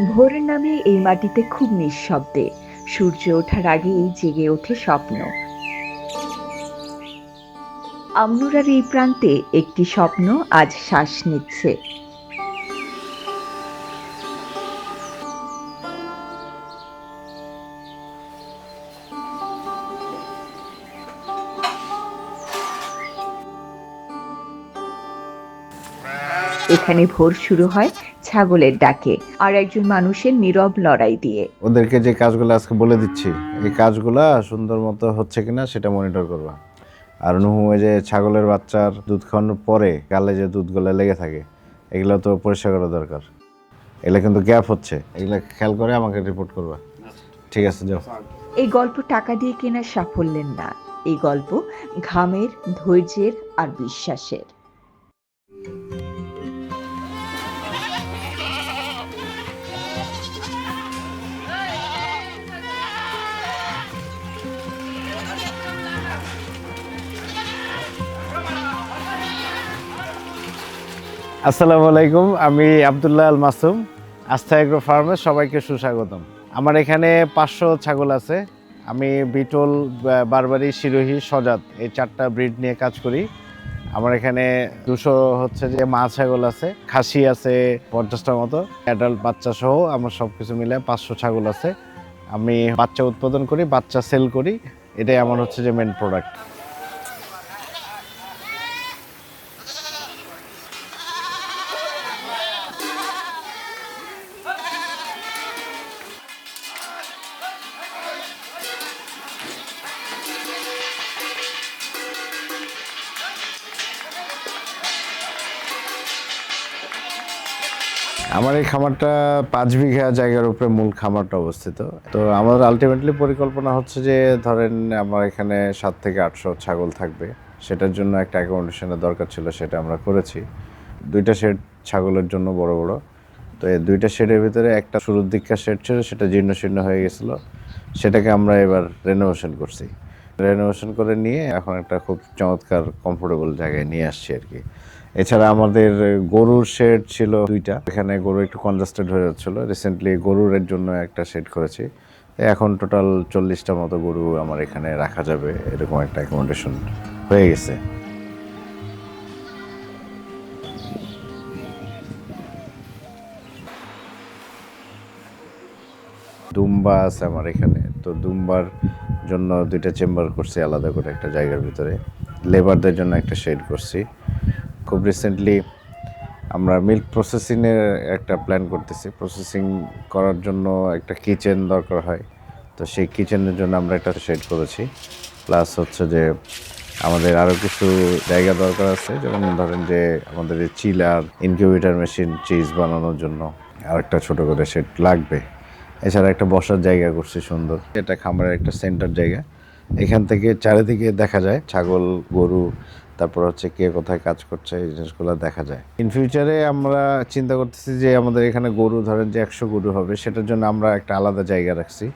ভোরের নামে এই মাটিতে খুব নিঃশব্দে। সূর্য ওঠার আগেই জেগে ওঠে স্বপ্ন। আমনুরার এই প্রান্তে একটি স্বপ্ন আজ শ্বাস নিচ্ছে। এখানে ভোর শুরু হয় ছাগলের ডাকে আর একজন মানুষের নীরব লড়াই দিয়ে। ওদেরকে যে কাজগুলো আজকে বলে দিচ্ছি এই কাজগুলা সুন্দর মতো হচ্ছে কিনা সেটা মনিটর করবা। আর নুহু যে ছাগলের বাচ্চার দুধ খাওয়ানোর পরে গালে যে দুধগুলো লেগে থাকে এগুলো তো পরিষ্কার করা দরকার। এগুলো কিন্তু গ্যাপ হচ্ছে এগুলো খেয়াল করে আমাকে রিপোর্ট করবা। ঠিক আছে যাও। এই গল্প টাকা দিয়ে কেনার সাফল্যের না এই গল্প ঘামের ধৈর্যের আর বিশ্বাসের। আসসালামু আলাইকুম, আমি আবদুল্লাহ আল মাসুম আস্থা এগ্রো ফার্মে সবাইকে সুস্বাগতম। আমার এখানে পাঁচশো ছাগল আছে, আমি বিটল বারবারি, শিরোহী, সজাত, এই চারটা ব্রিড নিয়ে কাজ করি। আমার এখানে দুশো হচ্ছে যে মা ছাগল আছে, খাসি আছে পঞ্চাশটার মতো, অ্যাডাল্ট বাচ্চা সহ আমার সব কিছু মিলে পাঁচশো ছাগল আছে। আমি বাচ্চা উৎপাদন করি, বাচ্চা সেল করি, এটাই আমার হচ্ছে যে মেন প্রোডাক্ট আমার এই খামারটা পাঁচ বিঘা জায়গার উপরে মূল খামারটা অবস্থিত। তো আমাদের আলটিমেটলি পরিকল্পনা হচ্ছে যে, ধরেন আমার এখানে সাত থেকে আটশো ছাগল থাকবে। সেটার জন্য একটা অ্যাকোমোডেশনের দরকার ছিল, সেটা আমরা করেছি। দুইটা শেড ছাগলের জন্য বড় বড়। তো এই দুইটা শেডের ভিতরে একটা শুরুর দিককার শেড ছিল, সেটা জীর্ণ শীর্ণ হয়ে গেছিল। সেটাকে আমরা এবার রেনোভেশন করছি। রেনোভেশন করে নিয়ে এখন একটা খুব চমৎকার কমফোর্টেবল জায়গায় নিয়ে আসছি আর কি। এছাড়া আমাদের গরুর শেড ছিল দুইটা। এখানে গরু একটু কনজাস্টেড হয়ে যাচ্ছিল। রিসেন্টলি গরুরের জন্য একটা শেড করেছি। এখন টোটাল চল্লিশটা মতো গরু আমার এখানে রাখা যাবে। এরকম একটা অ্যাকোমোডেশন হয়ে গেছে। দুম্বা আছে আমার এখানে। তো দুম্বার জন্য দুইটা চেম্বার করছি আলাদা করে একটা জায়গার ভিতরে। লেবারদের জন্য একটা শেড করছি। খুব রিসেন্টলি আমরা মিল্ক প্রসেসিংয়ের একটা প্ল্যান করতেছি। প্রসেসিং করার জন্য একটা কিচেন দরকার হয়। তো সেই কিচেনের জন্য আমরা একটা শেড করেছি। প্লাস হচ্ছে যে আমাদের আরও কিছু জায়গা দরকার আছে। যেমন ধরেন যে আমাদের চিলার ইনকিউবেটার মেশিন চিজ বানানোর জন্য আর একটা ছোটো করে শেড লাগবে। এছাড়া একটা বসার জায়গা করছি সুন্দর। এটা খামারের একটা সেন্টার জায়গা। এখান থেকে চারিদিকে দেখা যায়, ছাগল, গরু, তারপর হচ্ছে কে কোথায় কাজ করছে, এই জিনিসগুলো দেখা যায়। ইন ফিউচারে আমরা চিন্তা করতেছি যে আমাদের এখানে গরু, ধরেন যে একশো গরু হবে, সেটার জন্য আমরা একটা আলাদা জায়গা রাখছি।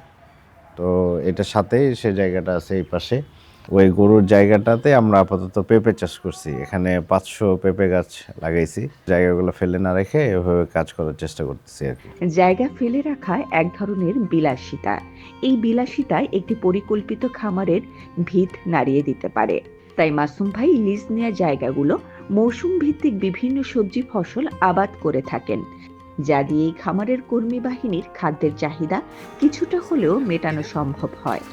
তো এটার সাথেই সে জায়গাটা আছে এই পাশে। ওই গরুর জায়গাটাতে আমরা আপাতত পেঁপে চাষ করছি। এখানে পাঁচশো পেঁপে গাছ লাগাইছি। জায়গাগুলো ফেলে না রেখে এভাবে কাজ করার চেষ্টা করতেছি আর কি। জায়গা ফেলে রাখা এক ধরনের বিলাসিতা। এই বিলাসিতায় একটি পরিকল্পিত খামারের ভিত নাড়িয়ে দিতে পারে। তাই মাসুম ভাই লিজ নেওয়া জায়গাগুলো মৌসুম ভিত্তিক বিভিন্ন সবজি ফসল আবাদ করে থাকেন। যা দিয়ে খামারের কর্মী বাহিনীর খাদ্যের চাহিদা কিছুটা হলেও মেটানো সম্ভব হয়।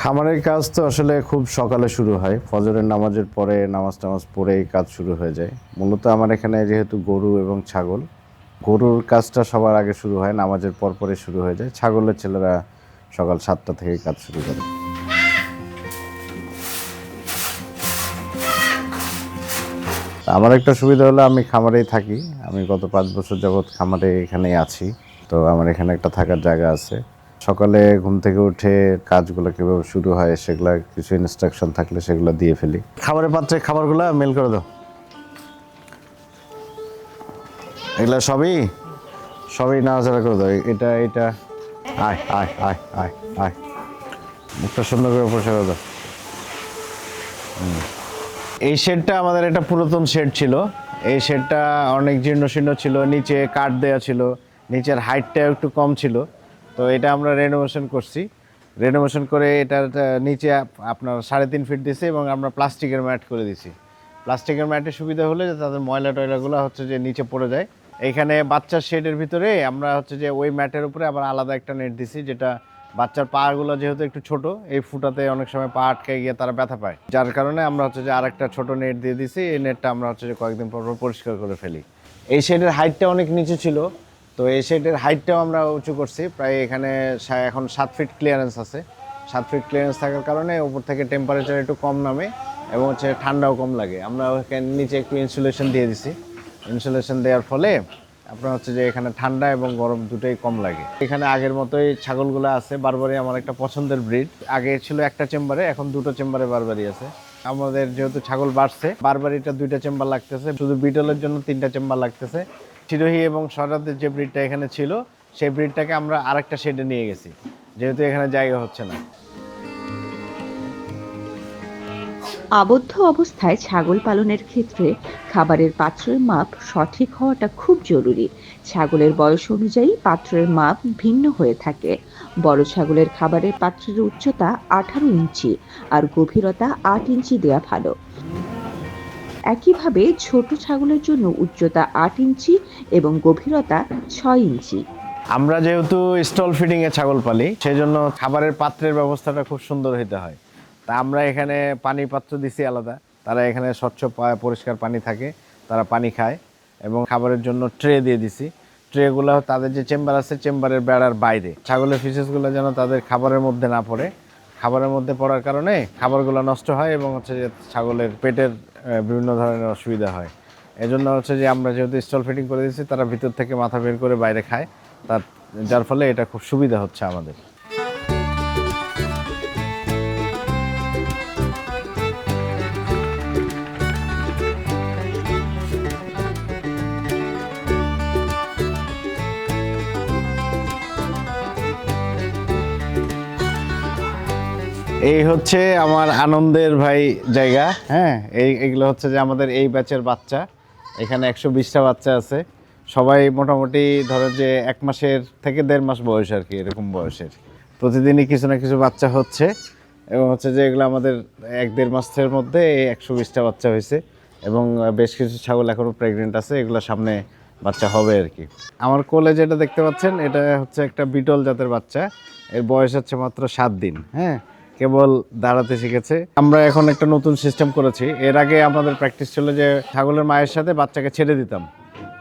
খামারের কাজ তো আসলে খুব সকালে শুরু হয়। ফজরের নামাজের পরে নামাজ টামাজ পরেই কাজ শুরু হয়ে যায়। মূলত আমার এখানে যেহেতু গরু এবং ছাগল, গরুর কাজটা সবার আগে শুরু হয়, নামাজের পর পরে শুরু হয়ে যায়। ছাগলের ছেলেরা সকাল সাতটা থেকে কাজ শুরু করে। আমার একটা সুবিধা হলো আমি খামারেই থাকি। আমি গত পাঁচ বছর যাবৎ খামারে এখানেই আছি। তো আমার এখানে একটা থাকার জায়গা আছে। সকালে ঘুম থেকে উঠে কাজগুলো কীভাবে শুরু হয়, সেগুলো কিছু ইনস্ট্রাকশন থাকলে সেগুলো দিয়ে ফেলি। খাবারের পাত্রে খাবারগুলো মেল করে দাও। এগুলো সবই? সবই নাড়াচাড়া করে দাও। এটা এটা। আয় আয় আয় আয় আয়। মুখটা সুন্দর করে পরিষ্কার করে দাও। এই শেডটা আমাদের একটা পুরাতন শেড ছিল। এই শেডটা অনেক জীর্ণ শীর্ণ ছিল, নিচে কাঠ দেওয়া ছিল, নিচের হাইটটাও একটু কম ছিল। তো এটা আমরা রেনোভেশন করছি। রেনোভেশন করে এটার নিচে আপনার সাড়ে তিন ফিট দিছে এবং আমরা প্লাস্টিকের ম্যাট করে দিছি প্লাস্টিকের ম্যাটের সুবিধা হলে যে তাদের ময়লা টয়লাগুলো হচ্ছে যে নিচে পড়ে যায়। এইখানে বাচ্চার শেডের ভিতরে আমরা হচ্ছে যে ওই ম্যাটের উপরে আবার আলাদা একটা নেট দিছি যেটা বাচ্চার পাগুলো যেহেতু একটু ছোট, এই ফুটাতে অনেক সময় পা আটকে গিয়ে তারা ব্যথা পায়। যার কারণে আমরা হচ্ছে যে আরেকটা ছোট নেট দিয়ে দিছি এই নেটটা আমরা হচ্ছে যে কয়েকদিন পর পরিষ্কার করে ফেলি। এই শেডের হাইটটা অনেক নিচে ছিল তো এই শেডের হাইটটাও আমরা উঁচু করছি। প্রায় এখানে এখন সাত ফিট ক্লিয়ারেন্স আছে। সাত ফিট ক্লিয়ারেন্স থাকার কারণে উপর থেকে টেম্পারেচার একটু কম নামে এবং হচ্ছে ঠান্ডাও কম লাগে। আমরা ওখানে নিচে একটু ইনসুলেশন দিয়ে দিছি। ইনসুলেশন দেওয়ার ফলে আপনার হচ্ছে যে এখানে ঠান্ডা এবং গরম দুটোই কম লাগে। এখানে আগের মতোই ছাগলগুলো আছে। বারবারই আমার একটা পছন্দের ব্রিড আগে ছিল একটা চেম্বারে, এখন দুটো চেম্বারে বারবারই আছে। আমাদের যেহেতু ছাগল বাড়ছে বারবারিটা দুইটা চেম্বার লাগতেছে। শুধু বিটলের জন্য তিনটা চেম্বার লাগতেছে। চিরোহি এবং সরাদের যে ব্রিডটা এখানে ছিল, সেই ব্রিডটাকে আমরা আরেকটা শেডে নিয়ে গেছি। যেহেতু এখানে জায়গা হচ্ছে না। আবদ্ধ অবস্থায় ছাগল পালনের ক্ষেত্রে খাবারের পাত্রের মাপ সঠিক হওয়াটা খুব জরুরি। ছাগলের বয়স অনুযায়ী পাত্রের মাপ ভিন্ন হয়ে থাকে। বড় ছাগলের খাবারের পাত্রের উচ্চতা আঠারো ইঞ্চি আর গভীরতা আট ইঞ্চি দেওয়া ভালো। একইভাবে ছোট ছাগলের জন্য উচ্চতা আট ইঞ্চি এবং গভীরতা ছয় ইঞ্চি। আমরা যেহেতু স্টল ফিডিং এ ছাগল পালি সেই জন্য খাবারের পাত্রের ব্যবস্থাটা খুব সুন্দর হইতে হয়। তা আমরা এখানে পানি পাত্র দিছি আলাদা। তারা এখানে স্বচ্ছ পরিষ্কার পানি থাকে, তারা পানি খায় এবং খাবারের জন্য ট্রে দিয়ে দিছি। ট্রেগুলো তাদের যে চেম্বার আছে, চেম্বারের বেড়ার বাইরে। ছাগলের ফিসেসগুলো যেন তাদের খাবারের মধ্যে না পড়ে। খাবারের মধ্যে পড়ার কারণে খাবারগুলো নষ্ট হয় এবং হচ্ছে যে ছাগলের পেটের বিভিন্ন ধরনের অসুবিধা হয়। এজন্য হচ্ছে যে আমরা যেহেতু স্টল ফিটিং করে দিয়েছি, তারা ভিতর থেকে মাথা বের করে বাইরে খায়। তার, যার ফলে এটা খুব সুবিধা হচ্ছে আমাদের। এই হচ্ছে আমার আনন্দের ভাই জায়গা হ্যাঁ? এই, এগুলো হচ্ছে যে আমাদের এই ব্যাচের বাচ্চা। এখানে একশো বিশটা বাচ্চা আছে। সবাই মোটামুটি ধরো যে এক মাসের থেকে দেড় মাস বয়স আর কি, এরকম বয়সের। প্রতিদিনই কিছু না কিছু বাচ্চা হচ্ছে। এবং হচ্ছে যে এগুলো আমাদের এক দেড় মাসের মধ্যে এই একশো বিশটা বাচ্চা হয়েছে। এবং বেশ কিছু ছাগল এখনও প্রেগনেন্ট আছে, এগুলো সামনে বাচ্চা হবে আর কি। আমার কোলে যেটা দেখতে পাচ্ছেন, এটা হচ্ছে একটা বিটল জাতের বাচ্চা। এর বয়স হচ্ছে মাত্র সাত দিন হ্যাঁ? কেবল দাঁড়াতে শিখেছে। আমরা এখন একটা নতুন সিস্টেম করেছি। এর আগে আমাদের প্র্যাকটিস ছিল যে ছাগলের মায়ের সাথে বাচ্চাকে ছেড়ে দিতাম।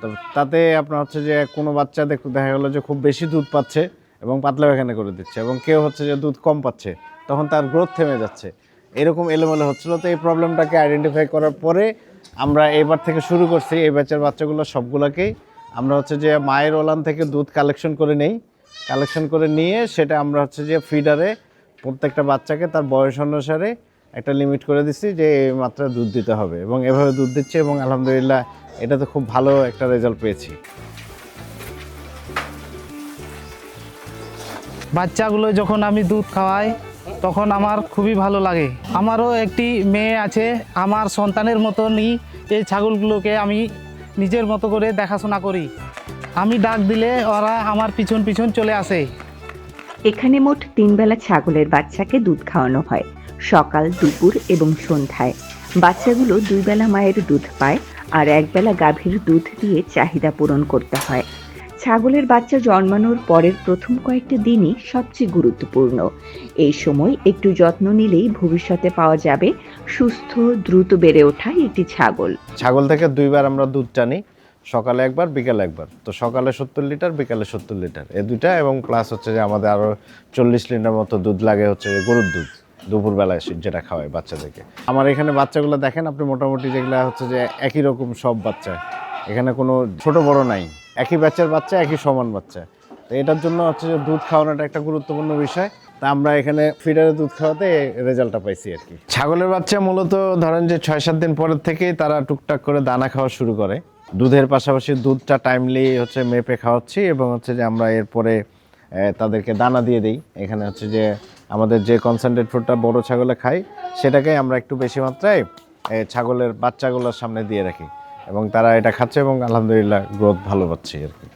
তো তাতে আপনার হচ্ছে যে কোনো বাচ্চা দেখ- দেখা গেলো যে খুব বেশি দুধ পাচ্ছে এবং পাতলা পায়খানা করে দিচ্ছে এবং কেউ হচ্ছে যে দুধ কম পাচ্ছে। তখন তার গ্রোথ থেমে যাচ্ছে। এরকম এলোমেলো হচ্ছিল। তো এই প্রবলেমটাকে আইডেন্টিফাই করার পরে আমরা এবার থেকে শুরু করছি এই ব্যাচের বাচ্চাগুলো সবগুলোকেই। আমরা হচ্ছে যে মায়ের ওলান থেকে দুধ কালেকশন করে নেই। কালেকশন করে নিয়ে সেটা আমরা হচ্ছে যে ফিডারে প্রত্যেকটা বাচ্চাকে তার বয়স অনুসারে একটা লিমিট করে দিচ্ছি যে এই মাত্রা দুধ দিতে হবে এবং এভাবে দুধ দিচ্ছে এবং আলহামদুলিল্লাহ এটা তো খুব ভালো একটা রেজাল্ট পেয়েছি। বাচ্চাগুলো যখন আমি দুধ খাওয়াই, তখন আমার খুবই ভালো লাগে। আমারও একটি মেয়ে আছে, আমার সন্তানের মতনই এই ছাগলগুলোকে আমি নিজের মতো করে দেখাশোনা করি। আমি ডাক দিলে ওরা আমার পিছন পিছন চলে আসে। এখানে মোট তিন বেলা ছাগলের বাচ্চাকে দুধ খাওয়ানো হয়। সকাল, দুপুর এবং সন্ধ্যায়। বাচ্চাগুলো দুই বেলা মায়ের দুধ পায় আর একবেলা গাভীর দুধ দিয়ে চাহিদা পূরণ করতে হয়। ছাগলের বাচ্চা জন্মানোর পরের প্রথম কয়েকটি দিনই সবচেয়ে গুরুত্বপূর্ণ। এই সময় একটু যত্ন নিলেই ভবিষ্যতে পাওয়া যাবে সুস্থ, দ্রুত বেড়ে ওঠা একটি ছাগল। ছাগল থেকে দুইবার আমরা দুধ টানি। সকালে একবার, বিকালে একবার। তো সকালে সত্তর লিটার, বিকালে সত্তর লিটার। এ দুইটা এবং প্লাস হচ্ছে যে আমাদের আরও চল্লিশ লিটার মতো দুধ লাগে হচ্ছে গরুর দুধ, দুপুরবেলায় যেটা খাওয়ায় বাচ্চাদেরকে। আমার এখানে বাচ্চাগুলো দেখেন আপনি মোটামুটি যেগুলো হচ্ছে যে একই রকম সব বাচ্চা। এখানে কোনো ছোট বড় নাই। একই ব্যাচের বাচ্চা, একই সমান বাচ্চা। তো এটার জন্য হচ্ছে যে দুধ খাওয়ানোটা একটা গুরুত্বপূর্ণ বিষয়। তা আমরা এখানে ফিডারে দুধ খাওয়াতে রেজাল্টটা পাইছি আর কি। ছাগলের বাচ্চা মূলত ধরেন যে ছয় সাত দিন পরের থেকেই তারা টুকটাক করে দানা খাওয়া শুরু করে। দুধের পাশাপাশি দুধটা টাইমলি হচ্ছে মেপে খাওয়াচ্ছি এবং হচ্ছে যে আমরা এরপরে তাদেরকে দানা দিয়ে দিই। এখানে হচ্ছে যে আমাদের যে কনসেন্ট্রেট ফুডটা বড় ছাগলে খাই, সেটাকে আমরা একটু বেশি মাত্রায় ছাগলের বাচ্চাগুলোর সামনে দিয়ে রাখি। এবং তারা এটা খাচ্ছে এবং আলহামদুলিল্লাহ গ্রোথ ভালো পাচ্ছে আর কি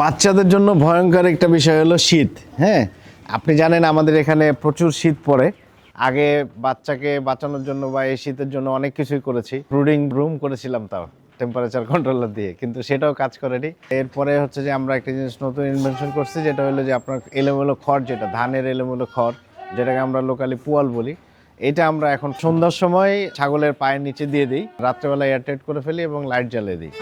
বাচ্চাদের জন্য ভয়ঙ্কর একটা বিষয় হলো শীত হ্যাঁ? আপনি জানেন আমাদের এখানে প্রচুর শীত পড়ে। আগে বাচ্চাকে বাঁচানোর জন্য বা এই শীতের জন্য অনেক কিছুই করেছি। ব্রুডিং রুম করেছিলাম তাও টেম্পারেচার কন্ট্রোলার দিয়ে, কিন্তু সেটাও কাজ করেনি। এরপরে হচ্ছে যে আমরা একটা জিনিস নতুন ইনভেনশন করছি, যেটা হলো যে আপনার এলোমেলো খড় যেটা, ধানের এলোমেলো খড়, যেটাকে আমরা লোকালি পুয়াল বলি। এটা আমরা এখন সন্ধ্যার সময় ছাগলের পায়ের নিচে দিয়ে দিই রাত্রেবেলা এয়ারটাইট করে ফেলি এবং লাইট জ্বালিয়ে দিই।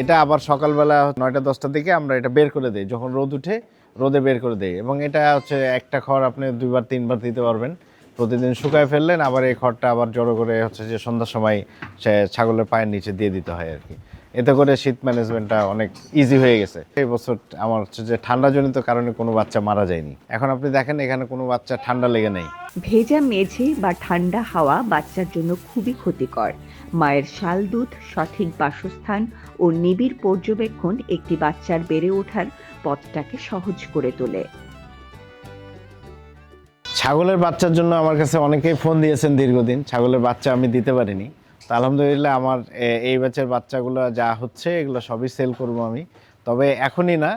এটা আবার সকালবেলা নয়টা, দশটার দিকে আমরা এটা বের করে দিই। যখন রোদ উঠে, রোদে বের করে দিই। এবং এটা হচ্ছে একটা খড় আপনি দুইবার, তিনবার দিতে পারবেন। প্রতিদিন শুকায় ফেললেন, আবার এই খড়টা আবার জড়ো করে হচ্ছে যে সন্ধ্যার সময় সে ছাগলের পায়ের নিচে দিয়ে দিতে হয় আর কি। এতে করে শীত ম্যানেজমেন্টটা অনেক ইজি হয়ে গেছে। এই বছর আমার হচ্ছে যে ঠান্ডাজনিত কারণে কোনো বাচ্চা মারা যায়নি। এখন আপনি দেখেন, এখানে কোনো বাচ্চা ঠান্ডা লেগে নেই। ভেজা মেঝে বা ঠান্ডা হাওয়া বাচ্চার জন্য খুবই ক্ষতিকর। মায়ের শাল দুধ, সঠিক বাসস্থান ও নিবিড় পর্যবেক্ষণ একটি বাচ্চার বেড়ে ওঠার পথটাকে সহজ করে তোলে। ছাগলের বাচ্চার জন্য আমার কাছে অনেকেই ফোন দিয়েছেন দীর্ঘদিন। ছাগলের বাচ্চা আমি দিতে পারিনি। তো আলহামদুলিল্লাহ আমার এই ব্যাচের বাচ্চাগুলো যা হচ্ছে এগুলো সবই সেল করব আমি। তবে এখনই না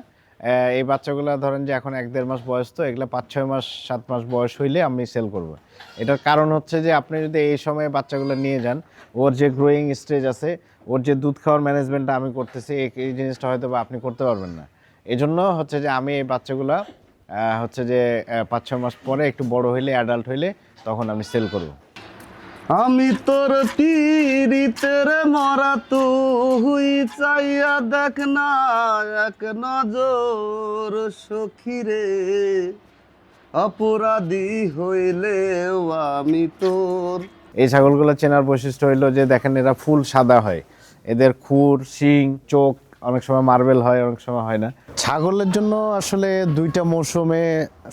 এই বাচ্চাগুলো ধরেন যে এখন এক দেড় মাস বয়স তো, এগুলো পাঁচ ছয় মাস, সাত মাস বয়স হইলে আমি সেল করব। এটার কারণ হচ্ছে যে আপনি যদি এই সময়ে বাচ্চাগুলো নিয়ে যান, ওর যে গ্রোয়িং স্টেজ আছে, ওর যে দুধ খাওয়ার ম্যানেজমেন্টটা আমি করতেছি, এই- জিনিসটা হয়তো বা আপনি করতে পারবেন না। এই জন্য হচ্ছে যে আমি এই বাচ্চাগুলা হচ্ছে যে পাঁচ ছয় মাস পরে একটু বড় হইলে অ্যাডাল্ট হইলে, তখন আমি সেল করব। আমি তোর পীড়িতের মরা তুই চাইয়া দেখ না এক নজর সখিরে। অপরাধী হইলেও আমি তোর এই ছাগলগুলো চেনার বৈশিষ্ট্য হইল যে দেখেন এরা ফুল সাদা হয়। এদের খুর, শিং, চোখ অনেক সময় মার্বেল হয়, অনেক সময় হয় না। ছাগলের জন্য আসলে দুইটা মৌসুমে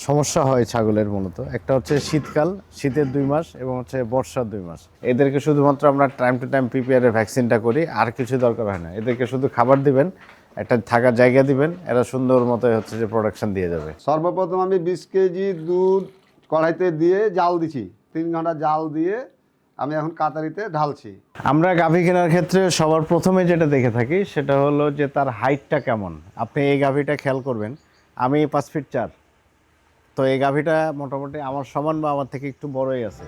সমস্যা হয় ছাগলের মূলত। একটা হচ্ছে শীতকাল, শীতের দুই মাস এবং হচ্ছে বর্ষার দুই মাস। এদেরকে শুধুমাত্র আমরা টাইম টু টাইম পিপিআর ভ্যাকসিনটা করি, আর কিছু দরকার হয় না। এদেরকে শুধু খাবার দিবেন, একটা থাকার জায়গা দিবেন, এরা সুন্দর মতো হচ্ছে যে প্রোডাকশন দিয়ে যাবে। সর্বপ্রথম আমি বিশ কেজি দুধ কড়াইতে দিয়ে জাল দিছি। তিন ঘণ্টা জাল দিয়ে আমি এখন কাতারিতে ঢালছি। আমরা গাভী কেনার ক্ষেত্রে সবার প্রথমে যেটা দেখে থাকি, সেটা হলো যে তার হাইটটা কেমন। আপনি এই গাভীটা খেয়াল করবেন, আমি পাঁচ ফিট চার। তো এই গাভীটা মোটামুটি আমার সমান বা আমার থেকে একটু বড়ই আছে।